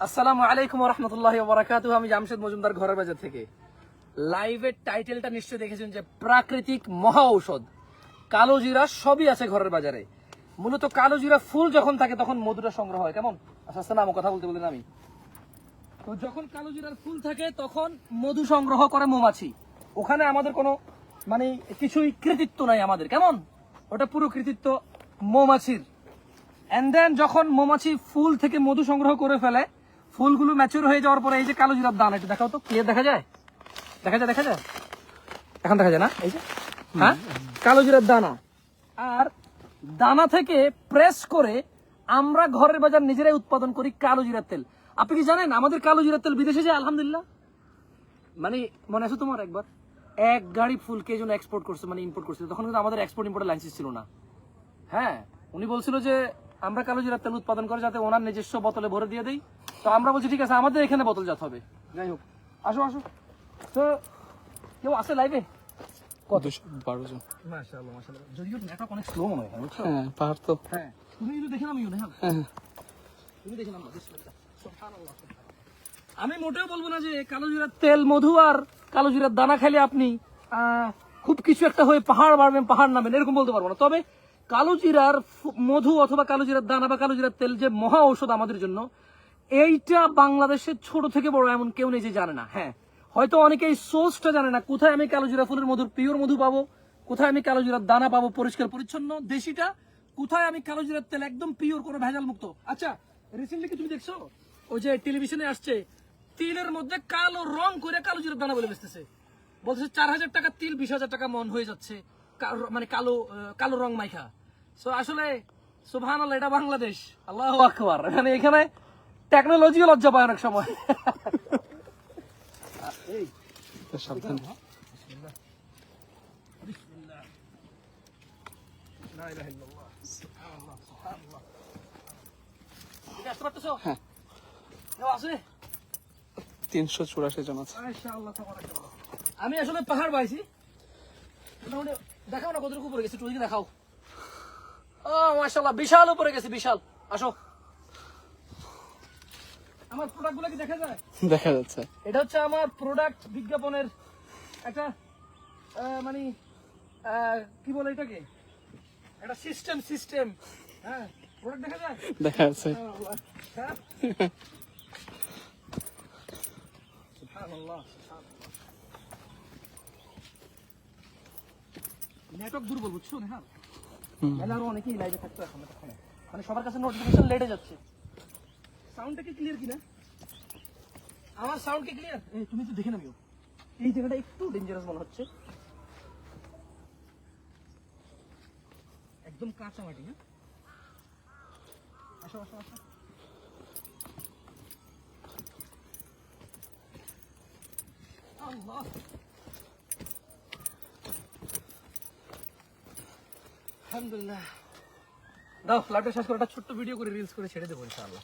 আসসালামু আলাইকুম রহমতুল্লাহ বারাকাতু আমি জামশেদ মজুমদার ঘরের বাজার থেকে। লাইভের টাইটেলটা নিশ্চয়ই দেখেছেন যে প্রাকৃতিক মহা ঔষধ কালো জিরা সবই আছে ঘরের বাজারে। মূলত কালো জিরা ফুল যখন থাকে তখন মধুটা সংগ্রহ হয়। কেমন? আচ্ছা আচ্ছা আমার কথা বলতে বলতে আমি। তো যখন কালো জিরার ফুল থাকে তখন মধু সংগ্রহ করে মৌমাছি। ওখানে আমাদের কোনো মানে কিছুই কৃতিত্ব নাই আমাদের। কেমন? ওটা পুরো কৃতিত্ব মৌমাছির। অ্যান্ড দেন যখন মৌমাছি ফুল থেকে মধু সংগ্রহ করে ফেলে ফুলগুলো ম্যাচিউর হয়ে যাওয়ার পরে এই যে কালো জিরার দানা এটা দেখাও তো। ক্লিয়ার দেখা যায়? দেখা যায় দেখা যায়? এখন দেখা যায় না? এই যে? হ্যাঁ? কালো জিরার দানা। আর দানা থেকে প্রেস করে আমরা ঘরের বাজার নিজেরাই উৎপাদন করি কালো জিরার তেল। আপনি কি জানেন আমাদের কালো জিরার তেল বিদেশে যায়? আলহামদুলিল্লাহ। মানে মনে আছে তোমার একবার? এক গাড়ি ফুলকে জন্য এক্সপোর্ট করছে মানে ইম্পোর্ট করছে। তখন কিন্তু আমাদের এক্সপোর্ট ইম্পোর্টের লাইসেন্স ছিল না। হ্যাঁ? উনি বলছিল যে, আমরা কালো জিরার তেল উৎপাদন করে যাতে ওনার নিজস্ব বোতলে ভরে দিয়ে দেই। তো আমরা বলছি ঠিক আছে আমাদের এখানে বোতল জাত হবে। যাই হোক আসো আসো। তো কেউ আসে লাইভে দুশো বারো জন। মাশাআল্লাহ মাশাআল্লাহ। যদিও নেটওয়ার্ক অনেক স্লো মনে হয় বুঝছ হ্যাঁ পাহাড় তো। হ্যাঁ তুমি কিন্তু দেখে হ্যাঁ? হ্যাঁ তুমি দেখে সুবহানাল্লাহ। আমি মোটেও বলব না যে কালো জিরার তেল মধু আর কালো জিরার দানা খেলে আপনি খুব কিছু একটা হয়ে পাহাড় বাড়বেন পাহাড় নামেন এরকম বলতে পারব না। তবে কালো জিরার মধু অথবা কালো জিরার দানা বা কালো জিরার তেল যে মহা ঔষধ আমাদের জন্য এইটা বাংলাদেশের ছোট থেকে বড়, এমন কেউ নেই যে জানে না। হ্যাঁ হয়তো অনেকে এই সোর্সটা জানে না, কোথায় আমি কালো জিরা ফুলের মধুর, পিওর মধু পাবো, কোথায় আমি কালো জিরার দানা পাবো পরিষ্কার পরিচ্ছন্ন, দেশিটা, কোথায় আমি কালো জিরার তেল একদম পিওর কোনো ভেজাল মুক্ত। আচ্ছা রিসেন্টলি কি তুমি দেখছ? ওই যে টেলিভিশনে আসছে, তিলের মধ্যে কালো রং করে কালো জিরার দানা বলে বেচতেছে। বলছে চার হাজার টাকা তিল, বিশ হাজার টাকা মন হয়ে যাচ্ছে মানে কালো কালো রং মাইখা। সো আসলে সুবহান এটা বাংলাদেশ। আল্লাহ আকবার। মানে এখানে টেকনোলজিও লজ্জা পায় অনেক সময়? তিনশো চুরাশি জন আছে আমি আসলে পাহাড় পাইছি। দেখাও না কতটুকু উপরে গেছে, একটু ওদিকে দেখাও। ও, মাশাআল্লাহ, বিশাল উপরে গেছে, বিশাল। আসো। আমার প্রোডাক্টগুলো কি দেখা যায়? দেখা যাচ্ছে। এটা হচ্ছে আমার প্রোডাক্ট বিজ্ঞাপনের একটা মানে কি বলে এটাকে? একটা সিস্টেম সিস্টেম হ্যাঁ প্রোডাক্ট দেখা যায়? দেখা যাচ্ছে? সুবহানাল্লাহ। নেটওয়ার্ক দুর্বল বুঝছ না হ্যাঁ। আরও অনেকেই লাইভে থাকতো এখন মানে সবার কাছে নোটিফিকেশন লেটে যাচ্ছে। সাউন্ডটা কি ক্লিয়ার কিনা? আমার সাউন্ড কি ক্লিয়ার তুমি তো দেখে নামিও। এই জায়গাটা একটু ডেঞ্জারাস মনে হচ্ছে। একদম কাঁচা মাটি হ্যাঁ? আসো আসো আসো। আলহামদুলিল্লাহ। দাও ফ্ল্যাটে শেষ করে একটা ছোট্ট ভিডিও করে রিলস করে ছেড়ে দেবো ইনশাআল্লাহ।